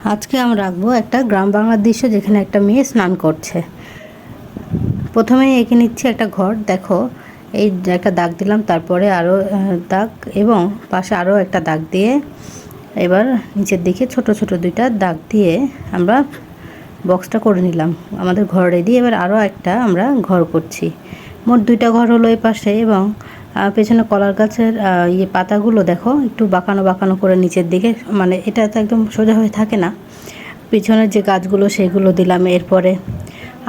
আজকে আমরা রাখব একটা গ্রাম বাংলার দৃশ্য যেখানে একটা মেয়ে স্নান করছে। প্রথমে এঁকে নিচ্ছি একটা ঘর, দেখো, এই একটা দাগ দিলাম, তারপরে আরও দাগ, এবং পাশে আরও একটা দাগ দিয়ে এবার নিচের দিকে ছোট ছোট দুইটা দাগ দিয়ে আমরা বক্সটা করে নিলাম। আমাদের ঘর রেডি এবার আরও একটা আমরা ঘর করছি। মোট দুইটা ঘর হলো এই পাশে এবং পেছনে কলার গাছের ইয়ে পাতাগুলো দেখো, একটু বাঁকানো বাঁকানো করে নিচের দিকে মানে এটা তো একদম সোজা হয়ে থাকে না। পিছনের যে গাছগুলো, সেগুলো দিলাম। এরপরে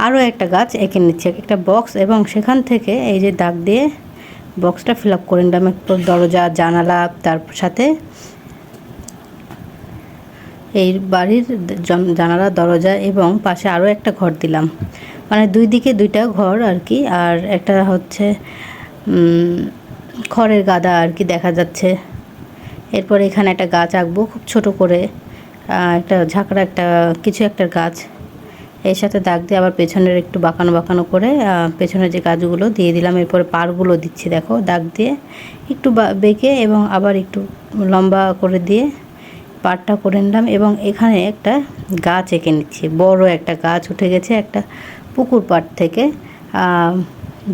আরও একটা গাছ এঁকে নিচ্ছে, একটা বক্স, এবং সেখান থেকে এই যে দাগ দিয়ে বক্সটা ফিল আপ করে নিলাম। একটু দরজা, জানালা, তার সাথে এই বাড়ির জানালা, দরজা, এবং পাশে আরও একটা ঘর দিলাম। মানে দুই দিকে দুইটা ঘর আর কি, আর একটা হচ্ছে খড়ের গাদা আর কি দেখা যাচ্ছে। এরপর এখানে একটা গাছ আঁকবো, খুব ছোট করে। একটা ঝাঁকড়া একটা, কিছু একটা গাছ। এর সাথে দাগ দিয়ে আবার পেছনের একটু বাঁকানো বাঁকানো করে পেছনের যে গাছগুলো দিয়ে দিলাম, এরপরে পারগুলো দিচ্ছি দেখো, দাগ দিয়ে। একটু বেঁকে এবং আবার একটু লম্বা করে দিয়ে পাড়টা করে নিলাম এবং এখানে একটা গাছ এঁকে নিচ্ছি। বড় একটা গাছ উঠে গেছে একটা পুকুর পাড় থেকে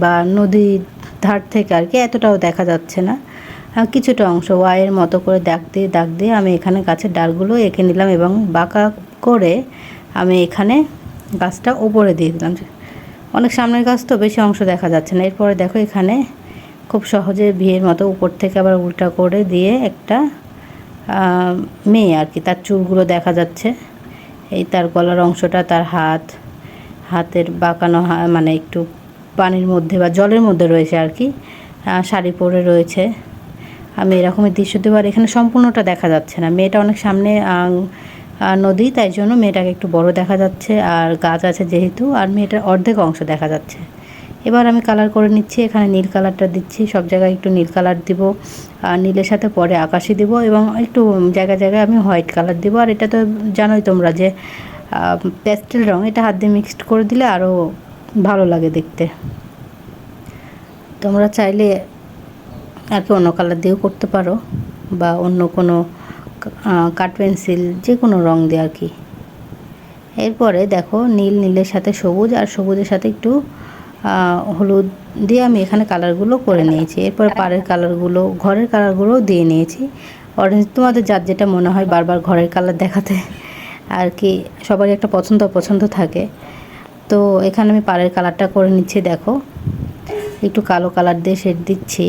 বা নদীর ধার থেকে আর কি, এতটাও দেখা যাচ্ছে না। কিছুটা অংশ ওয়াইয়ের মতো করে দাগ দিয়ে দাগ দিয়ে আমি এখানে গাছের ডালগুলো এঁকে নিলাম এবং বাঁকা করে আমি এখানে গাছটা ওপরে দিয়ে দিলাম। অনেক সামনের গাছ তো বেশি অংশ দেখা যাচ্ছে না। এরপরে দেখো এখানে খুব সহজে বিয়ের মতো উপর থেকে আবার উল্টা করে দিয়ে একটা মেয়ে আর কি, তার চুলগুলো দেখা যাচ্ছে। এই তার গলার অংশটা তার হাত, হাতের বাঁকানো মানে একটু পানির মধ্যে বা জলের মধ্যে রয়েছে আর কি শাড়ি পরে রয়েছে। আমি এরকমই দৃশ্য দেবো আর এখানে সম্পূর্ণটা দেখা যাচ্ছে না। মেয়েটা অনেক সামনে নদী, তাই জন্য মেয়েটাকে একটু বড় দেখা যাচ্ছে আর গাছ আছে যেহেতু, আর মেয়েটার অর্ধেক অংশ দেখা যাচ্ছে। এবার আমি কালার করে নিচ্ছি, এখানে নীল কালারটা দিচ্ছি। সব জায়গায় একটু নীল কালার দিব আর নীলের সাথে পরে আকাশি দিব এবং একটু জায়গায় জায়গায় আমি হোয়াইট কালার দিব। আর এটা তো জানোই তোমরা যে প্যাস্টেল রঙ এটা হাত দিয়ে মিক্সড করে দিলে আরও ভালো লাগে দেখতে। তোমরা চাইলে আর কি অন্য কালার দিয়েও করতে পারো বা অন্য কোনো কাঠ পেন্সিল যে কোনো রং দিয়ে আর কি। এরপরে দেখো নীল, নীলের সাথে সবুজ আর সবুজের সাথে একটু হলুদ দিয়ে আমি এখানে কালারগুলো করে নিয়েছি। এরপর পাড়ের কালারগুলো ঘরের কালারগুলো দিয়ে নিয়েছি। অরেঞ্জ তোমাদের যার যেটা মনে হয় বারবার ঘরের কালার দেখাতে। আর কি সবারই একটা পছন্দ অপছন্দ থাকে। তো এখানে আমি পাড়ের কালারটা করে নিচ্ছি, দেখো। একটু কালো কালার দিয়ে শেড দিচ্ছি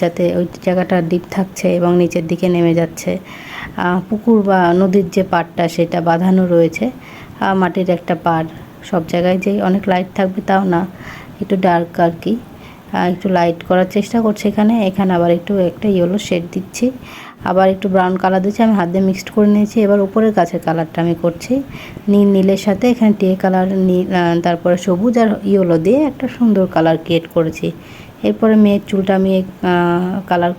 যাতে ওই জায়গাটা ডিপ থাকছে এবং নিচের দিকে নেমে যাচ্ছে। পুকুর বা নদীর যে পাড়টা, সেটা বাঁধানো রয়েছে। মাটির একটা পাড়, সব জায়গায় যে অনেক লাইট থাকবে তাও না, একটু ডার্ক আর কি। একটু লাইট করার চেষ্টা করছি এখানে। এখানে আবার একটু একটা ইয়েলো শেড দিচ্ছি। আবার একটু ব্রাউন কালার দিচ্ছি। আমি হাত দিয়ে মিক্সড করে নিয়েছি। এবার উপরের গাছের কালারটা আমি করছি। নীল, নীলের সাথে এখানে টিয়ে কালার নীল তারপরে সবুজ আর ইয়েলো দিয়ে একটা সুন্দর কালার ক্রিয়েট করেছি। এরপরে মেয়ের চুলটা আমি কালার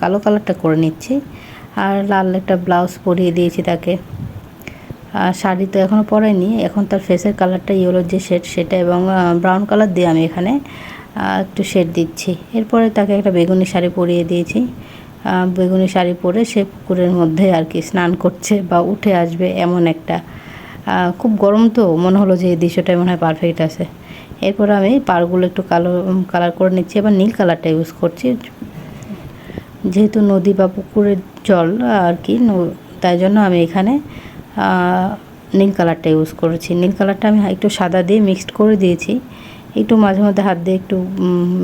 কালো কালারটা করে নিচ্ছি। আর লাল একটা ব্লাউজ পরিয়ে দিয়েছি তাকে। আর শাড়ি তো এখনও পরাইনি এখন তার ফেসের কালারটা ইয়েলোর যে শেড সেটা এবং ব্রাউন কালার দিয়ে আমি এখানে একটু শেড দিচ্ছি। এরপরে তাকে একটা বেগুনি শাড়ি পরিয়ে দিয়েছি। বেগুনি শাড়ি পরে সে পুকুরের মধ্যে আর কি স্নান করছে বা উঠে আসবে এমন একটা খুব গরম তো, মনে হলো যে এই দৃশ্যটাই মনে হয় পারফেক্ট আছে। এরপর আমি পাড়গুলো একটু কালো কালার করে নিচ্ছি। এবার নীল কালারটা ইউজ করছি। যেহেতু নদী বা পুকুরের জল আর কি তাই জন্য আমি এখানে নীল কালারটা ইউজ করেছি। নীল কালারটা আমি একটু সাদা দিয়ে মিক্সড করে দিয়েছি। একটু মাঝে মধ্যে হাত দিয়ে একটু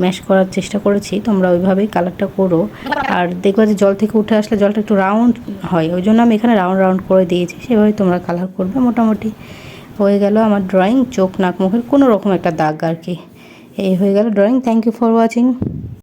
ম্যাশ করার চেষ্টা করেছি, তোমরা ওইভাবেই কালারটা করো। আর দেখবে যে জল থেকে উঠে আসলে জলটা একটু রাউন্ড হয়, ওই জন্য আমি এখানে রাউন্ড রাউন্ড করে দিয়েছি সেভাবে তোমরা কালার করবে মোটামুটি। হয়ে গেল আমার ড্রয়িং চোখ, নাক, মুখের কোনো রকম একটা দাগ আর কি। এই হয়ে গেল drawing thank you for watching